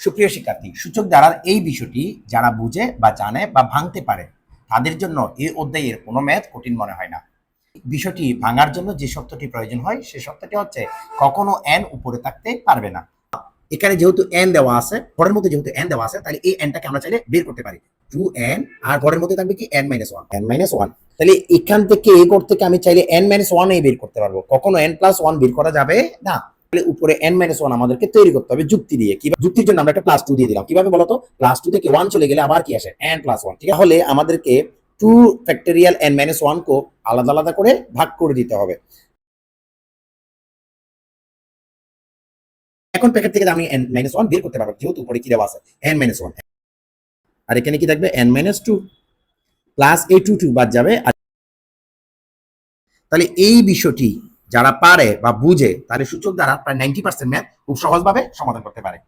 সুপ্রিয় শিক্ষার্থী, সূচক দ্বারা এই বিষয়টি যারা বুঝে বা জানে বা ভাঙতে পারে, তাদের জন্য এই অধ্যায়ের কোনো ম্যাথ কঠিন মনে হয় না। বিষয়টি ভাঙার জন্য যে শব্দটি প্রয়োজন হয়, সে শব্দটি হচ্ছে কখনো এন উপরে থাকতে পারবে না। এখানে যেহেতু এন দেওয়া আছে, ঘরের মধ্যে যেহেতু এন দেওয়া আছে, তাহলে এই এনটাকে আমরা চাইলে বের করতে পারি। টু এন আর ঘরের মধ্যে থাকবে কি? N minus one N minus one তাহলে এখান থেকে, এই ঘর থেকে আমি চাইলে এন মাইনাস ওয়ান এই বের করতে পারব। কখনো এন প্লাস ওয়ান বের করা যাবে না। তাহলে উপরে এন মাইনাস ওয়ান আমাদেরকে তৈরি করতে হবে যুক্তি দিয়ে। কীভাবে যুক্তির জন্য আমরা একটা প্লাস টু দিয়ে দিলাম। কীভাবে বলতো প্লাস টু থেকে ওয়ান চলে গেলে আবার কি আসে? এন প্লাস ওয়ান ঠিক আছে? আমাদেরকে two factorial N minus one কো আলাদা আলাদা করে ভাগ করে দিতে হবে। এখন প্যাকেট থেকে আমি এন মাইনাস ওয়ান বের করতে পারব, যেহেতু উপরে কি দেওয়া আছে? এন মাইনাস ওয়ান আর এখানে কি থাকবে? এন মাইনাস টু প্লাস এ টু টু বাদ যাবে। তাহলে এই বিষয়টি যারা পারে বা বুঝে, তাদের সূচক দ্বারা প্রায় নাইনটি পার্সেন্ট ম্যাথ খুব সহজভাবে সমাধান করতে পারে।